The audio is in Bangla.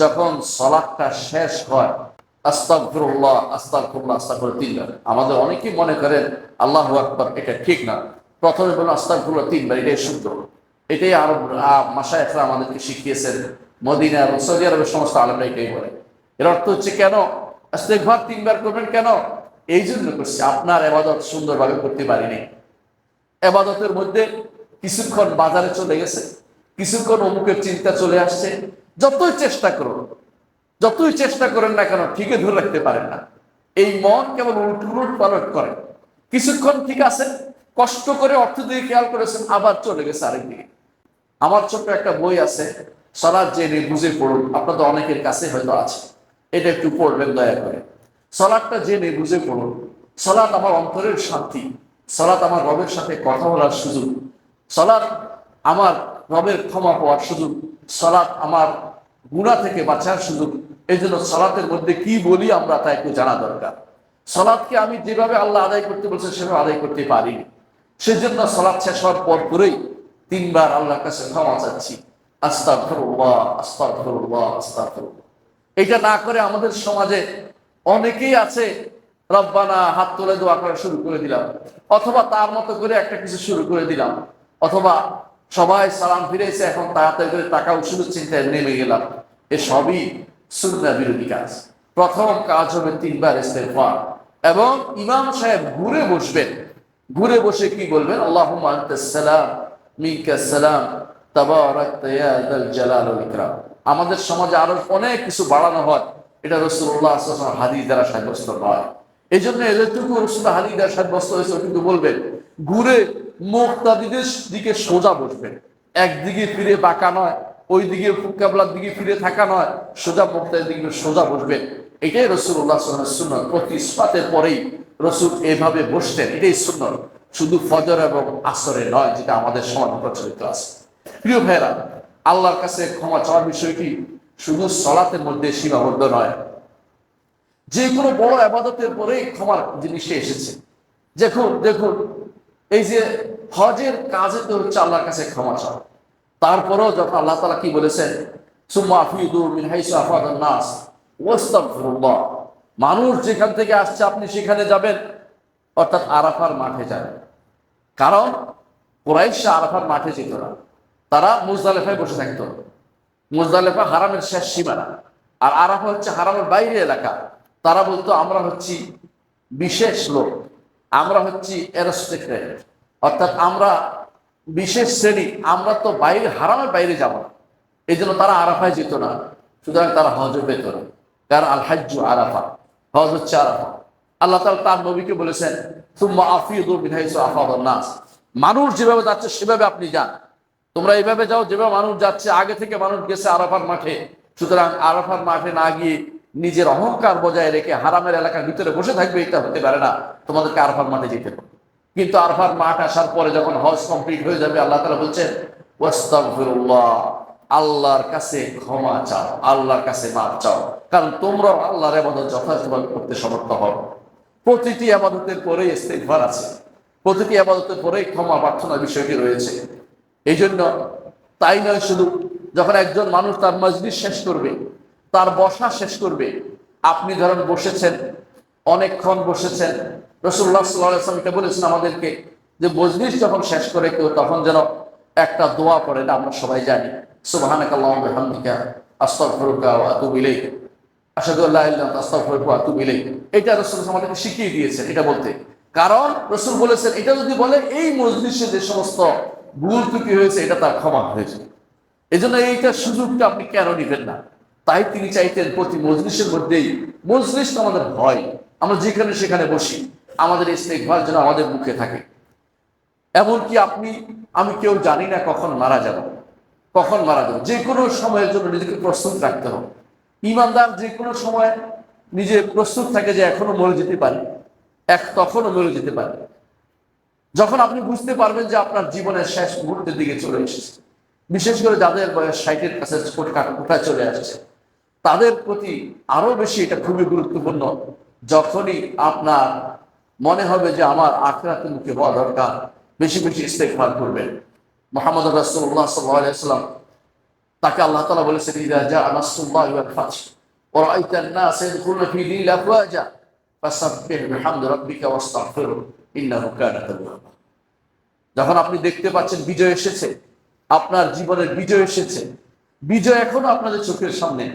যখন সলাদটা শেষ হয়, আস্তাগফিরুল্লাহ আস্তাগফিরুল্লাহ আস্তাগফিরুল্লাহ তিনবার। আমাদের অনেকেই মনে করেন, আল্লাহ আকবার, এটা ঠিক না। প্রথমে বলুন, আস্তাগফিরুল্লাহ তিনবার, এটাই শুদ্ধ। এটাই আরব মাসায়করা আমাদেরকে শিখিয়েছেন। মদিনা এবং সৌদি আরবের সমস্ত আলমরা এটাই বলে। এর অর্থ হচ্ছে কেন? ইস্তেগফার তিনবার করবেন কেন? এই জন্য করছি। আপনার এবাদত সুন্দরভাবে করতে পারিনি। এবাদতের মধ্যে কিছুক্ষণ বাজারে চলে গেছে, কিছুক্ষণ অমুকের চিন্তা চলে আসছে যতই চেষ্টা করুন, যতই চেষ্টা করেন না কেন, ঠিকই ধরে রাখতে পারেন না। এই মন কেবল উল্ট উলট পালট করে। কিছুক্ষণ ঠিক আছে, কষ্ট করে অর্থ দিয়ে খেয়াল করেছেন, আবার চলে গেছে আরেকদিকে। আমার ছোট্ট একটা বই আছে সলাদ জেনে বুঝে পড়ুন আপনাদের অনেকের কাছে হয়তো আছে। এটা একটু পড়বেন, দয়া করে। সলাদটা জেনে বুঝে পড়ুন সলাদ আমার অন্তরের শান্তি সলাদ আমার রবের সাথে কথা বলার সুযোগ সলাদ আমার রবের ক্ষমা পাওয়ার সুযোগ সলাদ আমার গুণা থেকে বাঁচার সুযোগ। এই জন্য সালাতের মধ্যে কি বলি আমরা তা একটু জানা দরকার। সলাদকে আমি যেভাবে আল্লাহ আদায় করতে বলছে, সেভাবে আদায় করতে পারিনি সেজন্য সলাদ শেষ হওয়ার পর পরেই তিনবার আল্লাহর কাছে ক্ষমা চাচ্ছি। আস্তাগফিরুল্লাহ আস্তাগফিরুল্লাহ আস্তাগফিরুল্লাহ। এটা না করে আমাদের সমাজে অনেকেই আছে, রব্বানা, হাত তুলে দোয়া করা শুরু করে দিলাম। অথবা তার মতো করে একটা কিছু শুরু করে দিলাম। অথবা সবাই সালাম ফিরেছে, এখন তাড়াতাড়ি করে টাকা উসুলের চিন্তায় নেমে গেলাম। এ সবই সুন্না বিরোধী কাজ। প্রথম কাজ হবে তিনবার ইস্তেগফার। এবং ইমাম সাহেব ঘুরে বসবেন। ঘুরে বসে কি বলবেন? আল্লাহ সালাম মিনকাস সালাম আমাদের সমাজে আরও অনেক কিছু বাড়ানো হয়। এটা সাল্লাল্লাহু হাদিস দ্বারা সাব্যস্ত নয় এই জন্য এদেরটুকু রসুল হাদিস দ্বারা সাব্যস্ত হয়েছে, কিন্তু বলবেন ঘুরে মুক্তাদিদের দিকে সোজা বসবে। একদিকে ফিরে বাঁকা নয় ওই দিকে কেবলার দিকে ফিরে থাকা নয়, সোজা মুক্তাদের দিকে সোজা বসবেন এটাই রসুল্লাহ প্রতি পরেই রসুল এভাবে বসতেন, এটাই সুন্নত। শুধু ফজর এবং আসরে নয়, যেটা আমাদের সমাজ প্রচলিত আছে। প্রিয় ভাইরা আল্লাহর কাছে ক্ষমা চাওয়ার বিষয়টি শুধু সলাতের মধ্যে সীমাবদ্ধ নয়। যে কোনো বড় আবাদতের পরেই ক্ষমার জিনিসটা এসেছে। দেখুন দেখুন এই যে হজের কাজে তো হচ্ছে আল্লাহর কাছে ক্ষমা চাওয়া তারপরেও যখন আল্লাহ তালা কি বলেছেন? মিন মানুষ যেখান থেকে আসছে, আপনি সেখানে যাবেন, অর্থাৎ আরাফার মাঠে যাবেন। কারণ কোরাইশা আরাফার মাঠে যেত না। তারা মুজদালেফায় বসে থাকত। মুজদালেফা হারামের শেষ সীমানা। আর আরাফা হচ্ছে হারামের বাইরে এলাকা। তারা বলতো, আমরা হচ্ছি বিশেষ লোক। আমরা হচ্ছি অ্যারোস্টেক্রেট অর্থাৎ আমরা বিশেষ শ্রেণি, আমরা তো বাইরে, হারামের বাইরে যাব না। এই জন্য তারা আরাফায় যেত না, সুতরাং তারা হজ পেত না। কারণ আল হাজ্জু আরাফা, হজ হচ্ছে আরাফা। আল্লাহ তালা তার নবীকে বলেছেন তুম্মা আফিদুল মিনহাইসু আফাদুন নাস। মানুষ যেভাবে যাচ্ছে, সেভাবে আপনি যান। তোমরা এইভাবে যাও, যেভাবে মানুষ যাচ্ছে, আগে থেকে মানুষ গেছে আরাফার মাঠে। সুতরাং আরাফার মাঠে না গিয়ে নিজের অহংকার বজায় রেখে হারামের এলাকার ভিতরে বসে থাকবে, এটা হতে পারে না। তোমাদেরকে আরাফার মাঠে যেতে হবে। কিন্তু আরফার মাঠ আসার পরে যখন হজ কমপ্লিট হয়ে যাবে, আল্লাহ তালা বলছেন আল্লাহর কাছে ক্ষমা চাও, আল্লাহর কাছে মাপ চাও। কারণ তোমরা আল্লাহর আবাদত যথাযথভাবে করতে সমর্থ হও। প্রতিটি আবাদতের পরেই ইস্তেগফার আছে। প্রতিটি আবাদতের পরেই ক্ষমা প্রার্থনার বিষয়টি রয়েছে। এই জন্য তাই নয় শুধু, যখন একজন মানুষ তার মজলিস শেষ করবে তার বসা শেষ করবে। আপনি ধরেন বসেছেন, অনেকক্ষণ বসেছেন। রসুল্লাহ সাল্লাম এটা বলেছেন আমাদেরকে যে মজলিস যখন শেষ করে কেউ তখন যেন একটা দোয়া পড়ে, এটা আমরা সবাই জানি। আতুব এটা আমাদেরকে শিখিয়ে দিয়েছেন, এটা বলতে। কারণ রসুল বলেছেন, এটা যদি বলে, এই যে সমস্ত ভুল হয়েছে, এটা তার ক্ষমা হয়েছে। এই জন্য এইটা সুযোগটা আপনি কেন নিবেন না? তাই তিনি চাইতেন প্রতি মজলিসের মধ্যেই, মজলিস তো আমাদের ভয়। আমরা যেখানে সেখানে বসি। আমাদের এই ইস্তেকভার যেন আমাদের মুখে থাকে। এমনকি আপনি, আমি কেউ জানি না কখন মারা যাব। কখন মারা যাব। যে কোনো সময়ের জন্য নিজেকে প্রস্তুত রাখতে হবে। ইমানদার যে কোনো সময় নিজে প্রস্তুত থাকে যে এখনও মরে যেতে পারে। এক তখনও মরে যেতে পারে। যখন আপনি বুঝতে পারবেন যে আপনার জীবনের শেষ মুহূর্তের দিকে চলে এসেছে। বিশেষ করে যাদের বয়স ষাটের কাছে কোথায় চলে আসছে। তাদের প্রতি আরো বেশি এটা খুবই গুরুত্বপূর্ণ যখনই আপনার মনে হবে যে আমার আখরাতে মুখে হওয়া দরকার বেশি বেশি ইস্তেকফার করবেন মোহাম্মদ রাসুল্লাহ সাল্লাম তাকে আল্লাহ তাআলা বলেছেন ইযা জাআ নাসরুল্লাহি ওয়াল ফাতহ ওয়া রাআইতা الناس يدخلون في دين الله أفواجا فسبح بحمد ربك واستغفره إنه كان توابا যখন আপনি দেখতে পাচ্ছেন বিজয় এসেছে আপনার জীবনের বিজয় এসেছে বিজয় এখনো আপনাদের চোখের সামনে